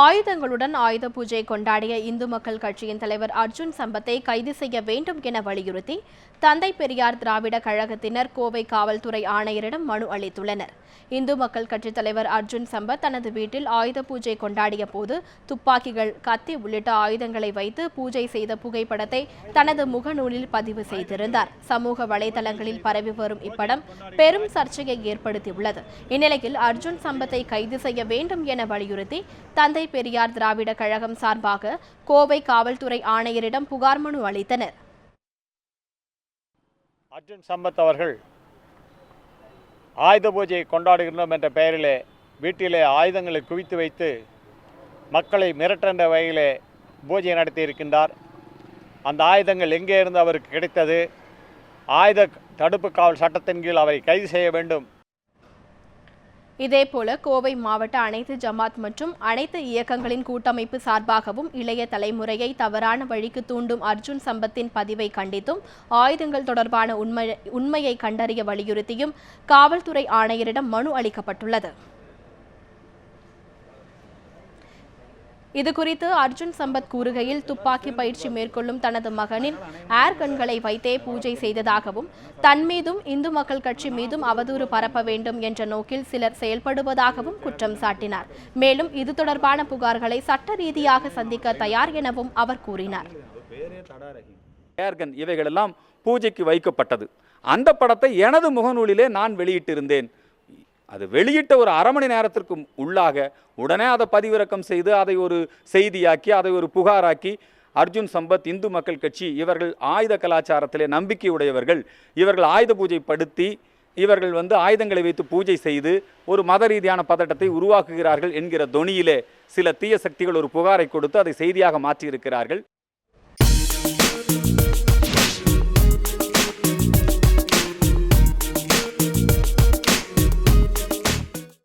ஆயுதங்களுடன் ஆயுத பூஜை கொண்டாடிய இந்து மக்கள் கட்சியின் தலைவர் அர்ஜுன் சம்பத்தை கைது செய்ய வேண்டும் என வலியுறுத்தி தந்தை பெரியார் திராவிட கழகத்தினர் கோவை காவல்துறை ஆணையரிடம் மனு அளித்துள்ளனர். இந்து மக்கள் கட்சித் தலைவர் அர்ஜுன் சம்பத் தனது வீட்டில் ஆயுத பூஜை கொண்டாடிய போது துப்பாக்கிகள் கத்தி உள்ளிட்ட ஆயுதங்களை வைத்து பூஜை செய்த புகைப்படத்தை தனது முகநூலில் பதிவு செய்திருந்தார். சமூக வலைதளங்களில் பரவி வரும் இப்படம் பெரும் சர்ச்சையை ஏற்படுத்தியுள்ளது. இந்நிலையில் அர்ஜுன் சம்பத்தை கைது செய்ய வேண்டும் என வலியுறுத்தி தந்தை பெரியார் திராவிட கழகம் சார்பாக கோவை காவல்துறை ஆணையரிடம் புகார் மனு அளித்தனர். அர்ஜுன் சம்பத் அவர்கள் ஆயுத பூஜையை கொண்டாடுகின்றோம் என்ற பெயரிலே வீட்டிலே ஆயுதங்களை குவித்து வைத்து மக்களை மிரட்டுகின்ற வகையிலே பூஜை நடத்தி இருக்கின்றார் அந்த ஆயுதங்கள் எங்கே இருந்து அவருக்கு கிடைத்தது? ஆயுத தடுப்பு காவல் சட்டத்தின் கீழ் அவரை கைது செய்ய வேண்டும் இதேபோல கோவை மாவட்ட அனைத்து ஜமாத் மற்றும் அனைத்து இயக்கங்களின் கூட்டமைப்பு சார்பாகவும் இளைய தலைமுறையை தவறான வழிக்கு தூண்டும் அர்ஜுன் சம்பத்தின் பதிவை கண்டித்தும் ஆயுதங்கள் தொடர்பான உண்மை உண்மையை கண்டறிய வலியுறுத்தியும் காவல்துறை ஆணையரிடம் மனு அளிக்கப்பட்டுள்ளது. இதுகுறித்து அர்ஜுன் சம்பத் கூறுகையில் துப்பாக்கி பயிற்சி மேற்கொள்ளும் தனது மகனின் ஏர் கண்களை வைத்தே பூஜை செய்ததாகவும் தன் மீதும் இந்து மக்கள் கட்சி மீதும் அவதூறு பரப்ப வேண்டும் என்ற நோக்கில் சிலர் செயல்படுவதாகவும் குற்றம் சாட்டினார். மேலும் இது தொடர்பான புகார்களை சட்ட ரீதியாக சந்திக்க தயார் எனவும் அவர் கூறினார். ஏர்கன் இவைகளெல்லாம் பூஜைக்கு வைக்கப்பட்டது. அந்த படத்தை எனது முகநூலிலே நான் வெளியிட்டிருந்தேன். அது வெளியிட்ட ஒரு அரை மணி நேரத்திற்கு உள்ளாக உடனே அதை பதிவிறக்கம் செய்து அதை ஒரு செய்தியாக்கி அதை ஒரு புகாராக்கி அர்ஜுன் சம்பத் இந்து மக்கள் கட்சி இவர்கள் ஆயுத கலாச்சாரத்திலே நம்பிக்கை உடையவர்கள். இவர்கள் ஆயுத பூஜை படுத்தி இவர்கள் வந்து ஆயுதங்களை வைத்து பூஜை செய்து ஒரு மத ரீதியான பதட்டத்தை உருவாக்குகிறார்கள் என்கிற தொனியிலே சில தீய சக்திகள் ஒரு புகாரை கொடுத்து அதை செய்தியாக மாற்றியிருக்கிறார்கள்.